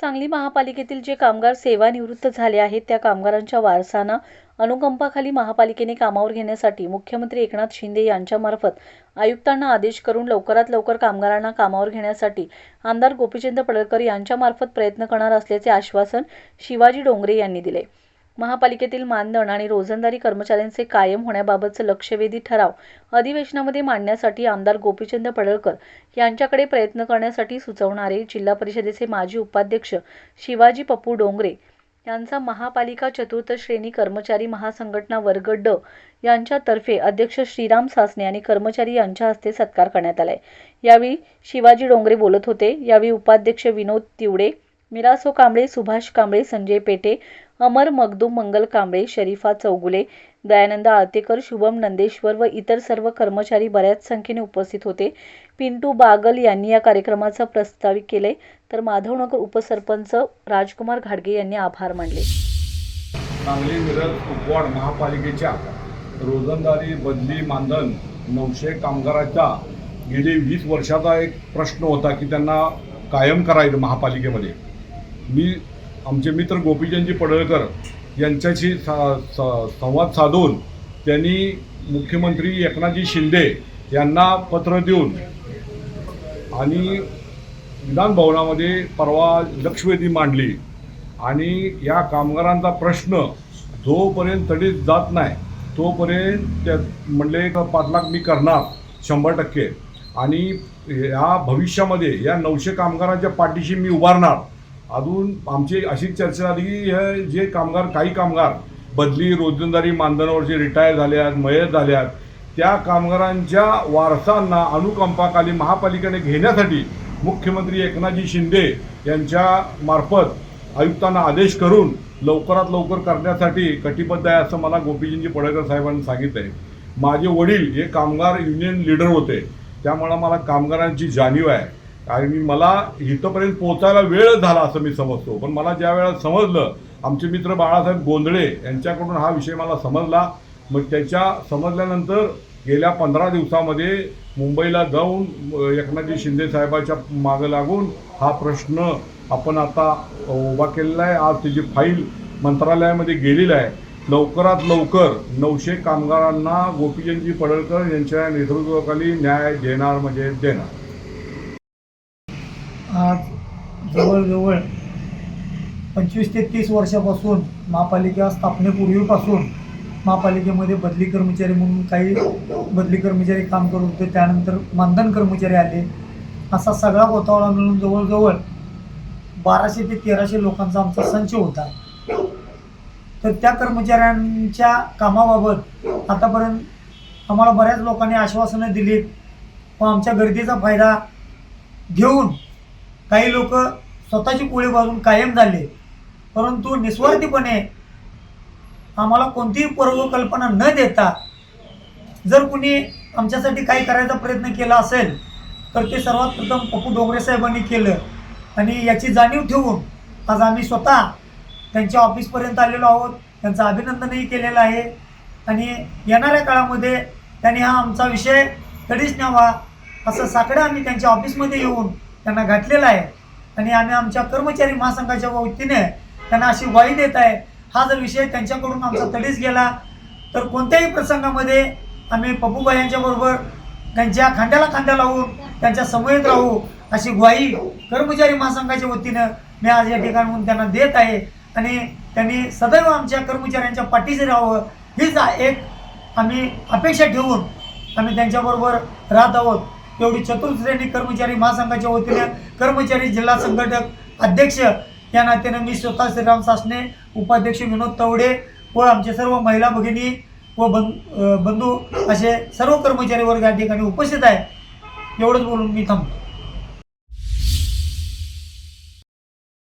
सांगली महापालिकेतील जे कामगार सेवानिवृत्त झाले आहेत त्या कामगारांच्या वारसांना अनुकंपाखाली महापालिकेने कामावर घेण्यासाठी मुख्यमंत्री एकनाथ शिंदे यांच्यामार्फत आयुक्तांना आदेश करून लवकरात लवकर कामगारांना कामावर घेण्यासाठी आमदार गोपीचंद पडळकर यांच्यामार्फत प्रयत्न करणार असल्याचे आश्वासन शिवाजी डोंगरे यांनी दिले. महापालिकेतील मानधन आणि रोजंदारी कर्मचाऱ्यांचे कायम होण्याबाबतचं लक्षवेधी ठराव अधिवेशनामध्ये मांडण्यासाठी आमदार गोपीचंद पडळकर यांच्याकडे प्रयत्न करण्यासाठी सुचवणारे जिल्हा परिषदेचे माजी उपाध्यक्ष शिवाजी पप्पू डोंगरे यांचा महापालिका चतुर्थ श्रेणी कर्मचारी महासंघटना वर्ग ड यांच्यातर्फे अध्यक्ष श्रीराम सासने आणि कर्मचारी यांच्या हस्ते सत्कार करण्यात आलाय. यावेळी शिवाजी डोंगरे बोलत होते. यावेळी उपाध्यक्ष विनोद तिवडे मिरासो हो कांबळे सुभाष कांबळे संजय पेटे अमर मगदूम मंगल कांबळे शरीफा चौगुले दयानंद आळतेकर शुभम नंदेश्वर व इतर सर्व कर्मचारी बऱ्याच संख्येने उपस्थित होते. पिंटू बागल यांनी या कार्यक्रमाचं प्रस्तावित केले तर माधवनगर उपसरपंच राजकुमार घाडगे यांनी आभार मानले. सांगली मिरज कुपवाड महापालिकेच्या रोजंदारी बदली मानधन नऊशे कामगाराचा गेली वीस वर्षाचा एक प्रश्न होता की त्यांना कायम करायचं महापालिकेमध्ये. मी आमचे मित्र गोपीचंदजी पडळकर यांच्याशी सा- स- संवाद साधून त्यांनी मुख्यमंत्री एकनाथजी शिंदे यांना पत्र देऊन आणि विधान भवनामध्ये परवा लक्षवेधी मांडली. आणि या कामगारांचा प्रश्न जोपर्यंत तडीत जात नाही तोपर्यंत त्या म्हणले का पाच लाख मी करणार शंभर टक्के. आणि या भविष्यामध्ये या नऊशे कामगारांच्या पाठीशी मी उभारणार. अजून आमची अशी चर्चा झाली की हे जे कामगार काही कामगार बदली रोजंदारी मानधनावरचे रिटायर झाले आहेत मयत झाल्यात आहेत त्या कामगारांच्या वारसांना अनुकंपाखाली महापालिकेने घेण्यासाठी मुख्यमंत्री एकनाथजी शिंदे यांच्या मार्फत आयुक्तांना आदेश करून लवकरात लवकर करण्यासाठी कटिबद्ध आहे असं मला गोपीजींजी पडळकर साहेबांनी सांगितलं आहे माझे वडील हे कामगार युनियन लीडर होते. त्यामुळं मला कामगारांची जाणीव आहे. आणि मला इथंपर्यंत पोहोचायला वेळ झाला असं मी समजतो. पण मला ज्या वेळेला समजलं आमचे मित्र बाळासाहेब गोंधळे यांच्याकडून हा विषय मला समजला. मग त्याच्या समजल्यानंतर गेल्या पंधरा दिवसामध्ये मुंबईला जाऊन एकनाथजी शिंदे साहेबाच्या मागं लागून हा प्रश्न आपण आता उभा केलेला आहे. आज त्याची फाईल मंत्रालयामध्ये गेलेली आहे. लवकरात लवकर नऊशे कामगारांना गोपीचंदजी पडळकर यांच्या नेतृत्वाखाली न्याय देणार म्हणजे देणार आज जवळजवळ पंचवीस ते तीस वर्षापासून महापालिका स्थापनेपूर्वीपासून महापालिकेमध्ये बदली कर्मचारी म्हणून काही बदली कर्मचारी काम करत होते. त्यानंतर मानधन कर्मचारी आले. असा सगळा गोतावळा मिळून जवळजवळ बाराशे ते तेराशे लोकांचा आमचा संच होता. तर त्या कर्मचाऱ्यांच्या कामाबाबत आतापर्यंत आम्हाला बऱ्याच लोकांनी आश्वासनं दिलीत. व आमच्या गर्दीचा फायदा घेऊन काही लोक स्वतःची पोळी बाजून कायम झाले. परंतु निस्वार्थीपणे आम्हाला कोणतीही पूर्वकल्पना न देता जर कुणी आमच्यासाठी काही करायचा प्रयत्न केला असेल तर ते सर्वात प्रथम पप्पू डोंगरे साहेबांनी केलं. आणि याची जाणीव ठेवून आज आम्ही स्वतः त्यांच्या ऑफिसपर्यंत आलेलो आहोत. त्यांचं अभिनंदनही केलेलं आहे. आणि येणाऱ्या काळामध्ये त्यांनी हा आमचा विषय तडीच न्यावा असं साकडं आम्ही त्यांच्या ऑफिसमध्ये येऊन त्यांना घातलेलं आहे. आणि आम्ही आमच्या कर्मचारी महासंघाच्या वतीने त्यांना अशी ग्वाही देत आहे. हा जर विषय त्यांच्याकडून आमचा तडीच गेला तर कोणत्याही प्रसंगामध्ये आम्ही पप्पूबाई यांच्याबरोबर त्यांच्या खांद्याला खांद्या लावून त्यांच्या समवेत राहू अशी ग्वाही कर्मचारी महासंघाच्या वतीनं मी आज या ठिकाणून त्यांना देत आहे. आणि त्यांनी सदैव आमच्या कर्मचाऱ्यांच्या पाठीशी राहावं हीच एक आम्ही अपेक्षा ठेवून आम्ही त्यांच्याबरोबर राहत आहोत. तेवढी चतुर्श्रेणी कर्मचारी महासंघाच्या वतीने कर्मचारी जिल्हा संघटक अध्यक्ष या नात्यानं मी स्वतः श्रीराम सासने उपाध्यक्ष विनोद तवडे व आमचे सर्व महिला भगिनी व बं बंधू असे सर्व कर्मचारी वर्ग या ठिकाणी उपस्थित आहे. एवढंच बोलून मी थांबतो.